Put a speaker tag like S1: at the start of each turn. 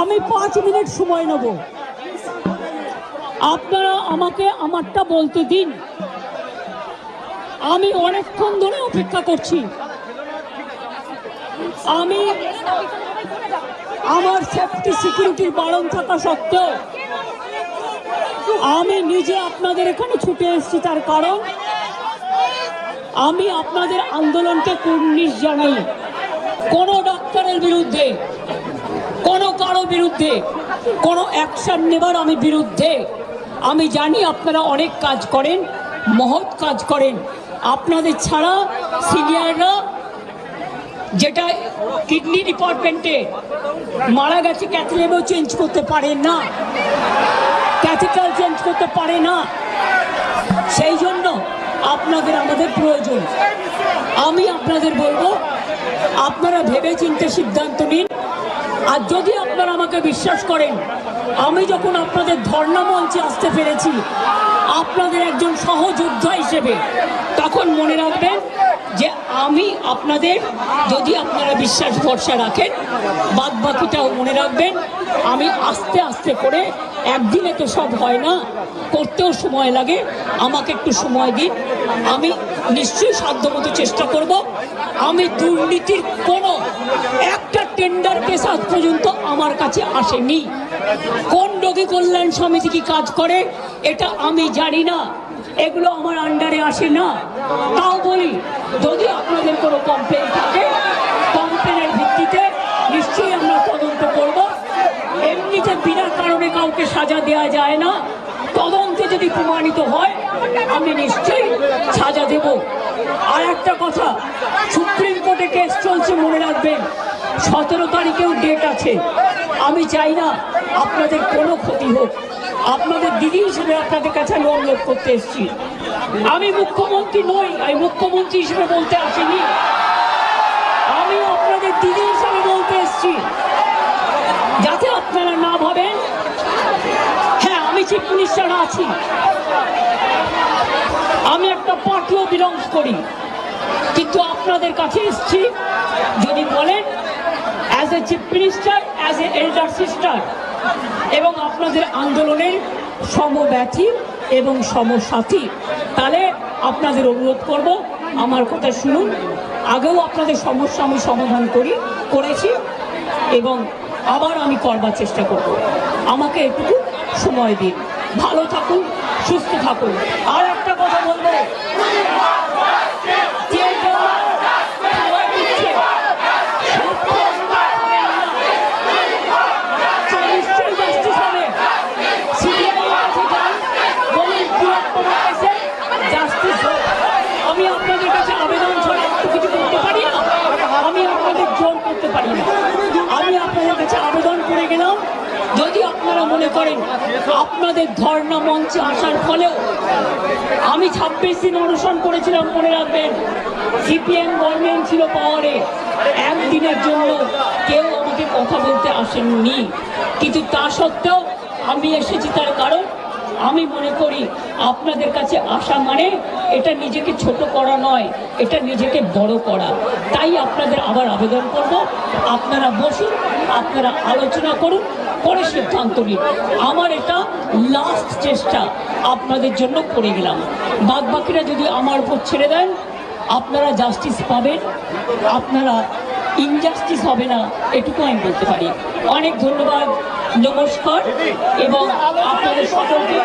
S1: আমি পাঁচ মিনিট সময় নেব। আপনারা আমাকে আমারটা বলতে দিন। আমি অনেকক্ষণ ধরে অপেক্ষা করছি। আমি আমার সেফটি সিকিউরিটির বারণ থাকা সত্ত্বেও আমি নিজে আপনাদের এখানে ছুটে এসেছি, তার কারণ আমি আপনাদের আন্দোলনকে কুর্নিশ জানাই। কোনো ডাক্তারের বিরুদ্ধে কোনো কারও বিরুদ্ধে, কোনো অ্যাকশন নেবার আমি বিরুদ্ধে। আমি জানি আপনারা অনেক কাজ করেন, মহৎ কাজ করেন। আপনাদের ছাড়া সিনিয়ররা যেটা কিডনি ডিপার্টমেন্টে মারা গেছে ক্যাথলেমও চেঞ্জ করতে পারেন না। ক্যাথিটাল চেঞ্জ করতে পারে না। সেই জন্য আপনাদের আমাদের প্রয়োজন। আমি আপনাদের বলব, আপনারা ভেবে চিন্তে সিদ্ধান্ত নিন। আর যদি আপনারা আমাকে বিশ্বাস করেন, আমি যখন আপনাদের ধর্ণা মঞ্চে আসতে পেরেছি, আপনাদের একজন সহযোদ্ধা হিসেবে, তখন মনে রাখবেন যে আমি আপনাদের, যদি আপনারা বিশ্বাস ভরসা রাখেন বাদ বাকিটাও মনে রাখবেন, আমি আস্তে আস্তে করে, একদিনে তো সব হয় না, করতেও সময় লাগে, আমাকে একটু সময় দিন, আমি নিশ্চয়ই সাধ্যমতো চেষ্টা করব, আমি দুর্নীতির কোনো একটা টেন্ডার কেস আজ পর্যন্ত আমার কাছে আসেনি। কোন রোগী কল্যাণ সমিতি কি কাজ করে, এটা আমি জানি না। এগুলো আমার আন্ডারে আসে না। তাও বলি, যদি আপনাদের কোনো কমপ্লেন থাকে কমপ্লেনের ভিত্তিতে নিশ্চয়ই আমরা তদন্ত করব। এমনিতে বিনা কারণে কাউকে সাজা দেওয়া যায় না। তদন্তে যদি প্রমাণিত হয়, আমি নিশ্চয়ই সাজা দেব। আর একটা কথা, সুপ্রিম কোর্টে কেস চলছে, মনে রাখবেন। সতেরো তারিখেও ডেট আছে। আমি চাই না আপনাদের কোনো ক্ষতি হোক। আপনাদের দিদি হিসেবে আপনাদের কাছে আমি অনুরোধ করতে এসেছি। আমি মুখ্যমন্ত্রী নই, আমি মুখ্যমন্ত্রী হিসেবে বলতে আসিনি। আমি আপনাদের দিদি হিসেবে বলতে এসেছি। যাতে আপনারা না ভাবেন হ্যাঁ আমি চিফ মিনিস্টার আছি। আমি একটা পার্টিও বিলংস করি। কিন্তু আপনাদের কাছে এসেছি, যদি বলেন as a chief minister as a elder sister এবং আপনাদের আন্দোলনের সমব্যথী এবং সমসাথী, তাহলে আপনাদের অনুরোধ করব, আমার কথা শুনুন। আগেও আপনাদের সমস্যা আমি সমাধান করি, করেছি, এবং আবার আমি করবার চেষ্টা করব। আমাকে এটুকু সময় দিন। ভালো থাকুন, সুস্থ থাকুন। আর একটা কথা বলব যে খাবার দিচ্ছে, সব নিশ্চয়ই justice হবে। CBI এর কাছে যান, বলুন কি আপনারা এসে justice হোক। আমি আপনাদের কাছে আবেদন ছাড়া আর তো কিছু করতে পারি না আমি আপনাদের জোর করতে পারি না আমি আপনাদের কাছে আবেদন করে গেলাম যদি আপনারা মনে করেন, আপনাদের ধর্ণা মঞ্চে আসার ফলেও আমি ছাব্বিশ দিন অনুসরণ করেছিলাম, মনে রাখবেন। সিপিএম গভর্নমেন্ট ছিল পাওয়ারে। একদিনের জন্য কেউ আমাকে কথা বলতে আসেননি। কিন্তু তা সত্ত্বেও আমি এসেছি তার কারণ আমি মনে করি আপনাদের কাছে আসা মানে এটা নিজেকে ছোট করা নয়, এটা নিজেকে বড় করা। তাই আপনাদের আবার আবেদন করব। আপনারা বসুন, আপনারা আলোচনা করুন, পরে সিদ্ধান্ত নিন। আমার এটা লাস্ট চেষ্টা আপনাদের জন্য করে গেলাম। বাদ বাকিরা যদি আমার উপর ছেড়ে দেন, আপনারা জাস্টিস পাবেন, আপনারা ইনজাস্টিস হবে না, এটুকু আমি বলতে পারি। অনেক ধন্যবাদ। নমস্কার এবং আপনাদের সকলকে